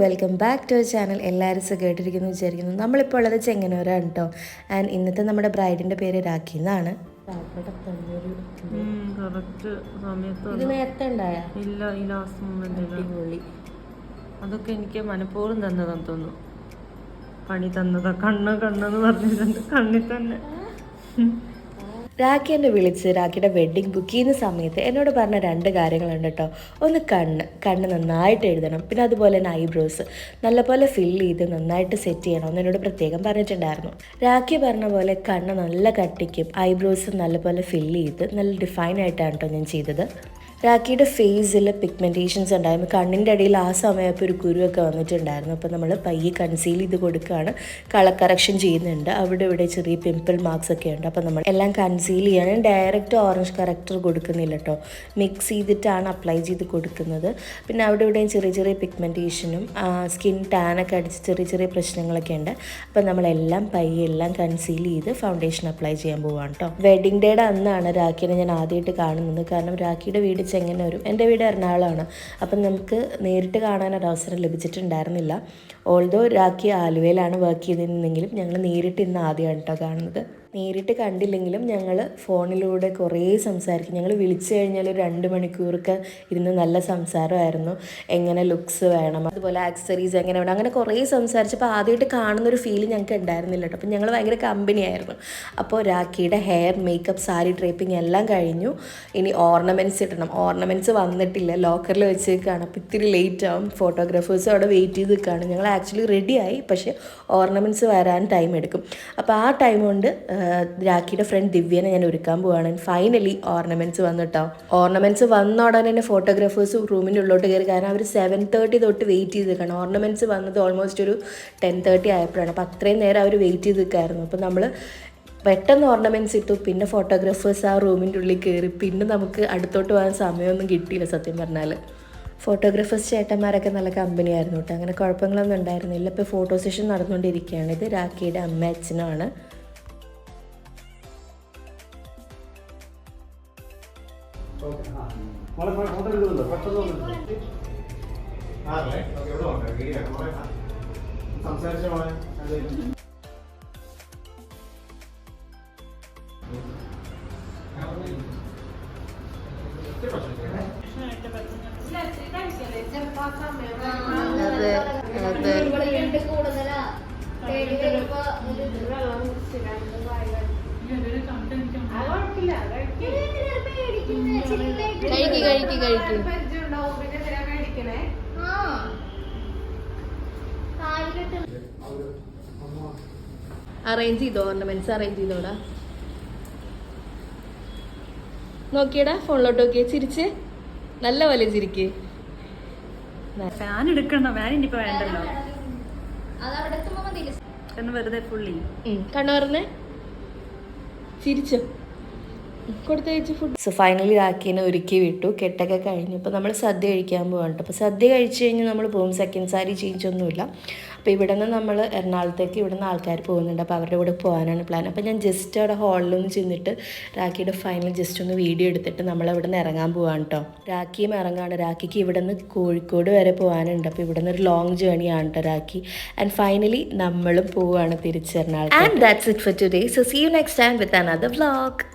Welcome back to channel എല്ലാവരും സുഖമായിട്ടിരിക്കുന്നു വിചാരിക്കുന്നു. നമ്മളിപ്പോൾ ഉള്ളത് ചെങ്ങനൂരാണ് കേട്ടോ ആൻഡ് ഇന്നത്തെ നമ്മുടെ ബ്രൈഡിന്റെ പേര് രാഖി എന്നാണ്. അതൊക്കെ എനിക്ക് മനഃപൂർവം തന്നതാന്ന് തോന്നുന്നു. പണി തന്നതാ കണ്ണ് കണ്ണെന്ന് പറഞ്ഞിട്ടുണ്ട്. കണ്ണിൽ തന്നെ. രാഖി എന്നെ വിളിച്ച് രാഖിയുടെ വെഡ്ഡിങ് ബുക്ക് ചെയ്യുന്ന സമയത്ത് എന്നോട് പറഞ്ഞ രണ്ട് കാര്യങ്ങളുണ്ട് കേട്ടോ ഒന്ന് കണ്ണ് കണ്ണ് നന്നായിട്ട് എഴുതണം. പിന്നെ അതുപോലെ തന്നെ ഐബ്രോസ് നല്ലപോലെ ഫിൽ ചെയ്ത് നന്നായിട്ട് സെറ്റ് ചെയ്യണം എന്ന് എന്നോട് പ്രത്യേകം പറഞ്ഞിട്ടുണ്ടായിരുന്നു. രാഖി പറഞ്ഞ പോലെ കണ്ണ് നല്ല കട്ടിക്കും ഐബ്രോസ് നല്ലപോലെ ഫിൽ ചെയ്ത് നല്ല ഡിഫൈൻ ആയിട്ടാണ് കേട്ടോ ഞാൻ ചെയ്തത്. രാഖിയുടെ ഫേസിൽ പിഗ്മെന്റേഷൻസ് ഉണ്ടായിരുന്നു. കണ്ണിന്റെ ഇടയിൽ ആ സമയത്ത് ഒരു കുരുവൊക്കെ വന്നിട്ടുണ്ടായിരുന്നു. അപ്പോൾ നമ്മൾ പയ്യെ കൺസീൽ ചെയ്ത് കൊടുക്കുകയാണ്. കളർ കറക്ഷൻ ചെയ്യുന്നുണ്ട്. അവിടെ ഇവിടെ ചെറിയ പിമ്പിൾ മാർക്സ് ഒക്കെ ഉണ്ട്. അപ്പോൾ നമ്മൾ എല്ലാം കൺസീൽ ചെയ്യാൻ ഡയറക്റ്റ് ഓറഞ്ച് കറക്റ്റർ കൊടുക്കുന്നില്ല കേട്ടോ മിക്സ് ചെയ്തിട്ടാണ് അപ്ലൈ ചെയ്ത് കൊടുക്കുന്നത്. പിന്നെ അവിടെ ഇവിടെയും ചെറിയ ചെറിയ പിഗ്മെന്റേഷനും സ്കിൻ ടാനൊക്കെ അടിച്ച് ചെറിയ ചെറിയ പ്രശ്നങ്ങളൊക്കെ ഉണ്ട്. അപ്പോൾ നമ്മളെല്ലാം പയ്യെ എല്ലാം കൺസീൽ ചെയ്ത് ഫൗണ്ടേഷൻ അപ്ലൈ ചെയ്യാൻ പോവാണ് കേട്ടോ വെഡിങ് ഡേയുടെ അന്നാണ് രാഖിനെ ഞാൻ ആദ്യമായിട്ട് കാണുന്നത്. കാരണം രാഖിയുടെ വീട് ചെങ്ങന്നൂരും എന്റെ വീട് എറണാകുളമാണ്. അപ്പം നമുക്ക് നേരിട്ട് കാണാൻ ഒരു അവസരം ലഭിച്ചിട്ടുണ്ടായിരുന്നില്ല. ഓൾദോ രാഖി ആലുവയിലാണ് വർക്ക് ചെയ്തിരുന്നെങ്കിലും ഞങ്ങൾ നേരിട്ട് ഇന്ന് ആദ്യമാണ് കേട്ടോ കാണുന്നത്. നേരിട്ട് കണ്ടില്ലെങ്കിലും ഞങ്ങൾ ഫോണിലൂടെ കുറേ സംസാരിക്കും. ഞങ്ങൾ വിളിച്ചു കഴിഞ്ഞാൽ ഒരു രണ്ട് മണിക്കൂറൊക്കെ ഇരുന്ന് നല്ല സംസാരമായിരുന്നു. എങ്ങനെ ലുക്സ് വേണം അതുപോലെ ആക്സറീസ് എങ്ങനെ വേണം അങ്ങനെ കുറേ സംസാരിച്ചപ്പോൾ ആദ്യമായിട്ട് കാണുന്നൊരു ഫീൽ ഞങ്ങൾക്ക് ഉണ്ടായിരുന്നില്ല കേട്ടോ അപ്പം ഞങ്ങൾ ഭയങ്കര കമ്പനി ആയിരുന്നു. അപ്പോൾ രാഖിയുടെ ഹെയർ മേക്കപ്പ് സാരി ഡ്രേപ്പിംഗ് എല്ലാം കഴിഞ്ഞു. ഇനി ഓർണമെന്റ്സ് ഇടണം. ഓർണമെന്റ്സ് വന്നിട്ടില്ല. ലോക്കറിൽ വെച്ചേക്കാണ്. അപ്പോൾ ഇത്തിരി ലേറ്റ് ആവും. ഫോട്ടോഗ്രാഫേഴ്സ് അവിടെ വെയിറ്റ് ചെയ്ത് നിൽക്കുകയാണ് ഞങ്ങൾ ആക്ച്വലി റെഡിയായി പക്ഷേ ഓർണമെന്റ്സ് വരാൻ ടൈം എടുക്കും. അപ്പോൾ ആ ടൈം കൊണ്ട് രാഖിയുടെ ഫ്രണ്ട് ദിവ്യനെ ഞാൻ ഒരുക്കാൻ പോവാണ്. ഫൈനലി ഓർണമെന്റ്സ് വന്നിട്ടോ. ഓർണമെന്റ്സ് വന്ന ഉടനെ തന്നെ ഫോട്ടോഗ്രാഫേഴ്സ് റൂമിന്റെ ഉള്ളിലോട്ട് കയറി. കാരണം അവർ സെവൻ തേർട്ടി തൊട്ട് വെയിറ്റ് ചെയ്ത് നിൽക്കണം. ഓർണമെന്റ്സ് വന്നത് ഓൾമോസ്റ്റ് ഒരു ടെൻ തേർട്ടി ആയപ്പോഴാണ്. അപ്പോൾ അത്രയും നേരം അവർ വെയിറ്റ് ചെയ്ത് നിൽക്കായിരുന്നു. അപ്പോൾ നമ്മൾ പെട്ടെന്ന് ഓർണമെന്റ്സ് ഇട്ടു പിന്നെ ഫോട്ടോഗ്രാഫേഴ്സ് ആ റൂമിന്റെ ഉള്ളിൽ കയറി പിന്നെ നമുക്ക് അടുത്തോട്ട് പോകാൻ സമയമൊന്നും കിട്ടിയില്ല സത്യം പറഞ്ഞാൽ ഫോട്ടോഗ്രാഫേഴ്സ് ചേട്ടന്മാരൊക്കെ നല്ല കമ്പനിയായിരുന്നു കേട്ടോ അങ്ങനെ കുഴപ്പങ്ങളൊന്നും ഉണ്ടായിരുന്നില്ല ഇപ്പോൾ ഫോട്ടോ സെഷൻ നടന്നുകൊണ്ടിരിക്കുകയാണ് ഇത് രാഖിയുടെ അമ്മ അച്ഛനുമാണ് മോളെ അറേഞ്ച് ചെയ്തോ ഓർണമെന്റ്സ് അറേഞ്ച് ചെയ്തോടാ. നോക്കിയടാ ഫോണിലോട്ട് നോക്കിയേ. ചിരിച്ച്. നല്ല പോലെ ചിരിക്ക്. ഫാൻ എടുക്കണോ ഫാൻ ഇനിയിപ്പോ വേണ്ടല്ലോ. വെറുതെ ഫുള്ളി കണ്ണു പറഞ്ഞേ ചിരിച്ചോ. സോ ഫൈനലി രാഖീനെ ഒരുക്കി വിട്ടു. കെട്ടൊക്കെ കഴിഞ്ഞു. അപ്പോൾ നമ്മൾ സദ്യ കഴിക്കാൻ പോകാൻ അപ്പോൾ സദ്യ കഴിച്ച് കഴിഞ്ഞ് നമ്മൾ പോകും. സെക്കൻഡ് സാരി ചേഞ്ച് ഒന്നുമില്ല അപ്പോൾ ഇവിടെ നിന്ന് നമ്മൾ എറണാകുളത്തേക്ക് ഇവിടെ നിന്ന് ആൾക്കാർ പോകുന്നുണ്ട്. അപ്പോൾ അവരുടെ കൂടെ പോകാനാണ് പ്ലാൻ അപ്പോൾ ഞാൻ ജസ്റ്റ് അവിടെ ഹാളിലൊന്ന് ചെന്നിട്ട് രാഖിയുടെ ഫൈനൽ ജസ്റ്റ് ഒന്ന് വീഡിയോ എടുത്തിട്ട് നമ്മൾ ഇവിടെ നിന്ന് ഇറങ്ങാൻ പോവാണ് കേട്ടോ. രാഖിയും ഇറങ്ങാണ്. രാഖിക്ക് ഇവിടെ നിന്ന് കോഴിക്കോട് വരെ പോകാനുണ്ട്. അപ്പോൾ ഇവിടെ നിന്ന് ഒരു ലോങ് ആണ് കേട്ടോ രാഖി. ആൻഡ് ഫൈനലി നമ്മളും പോവുകയാണ് തിരിച്ച് Ernakulam and that's it for today so see you next time with another vlog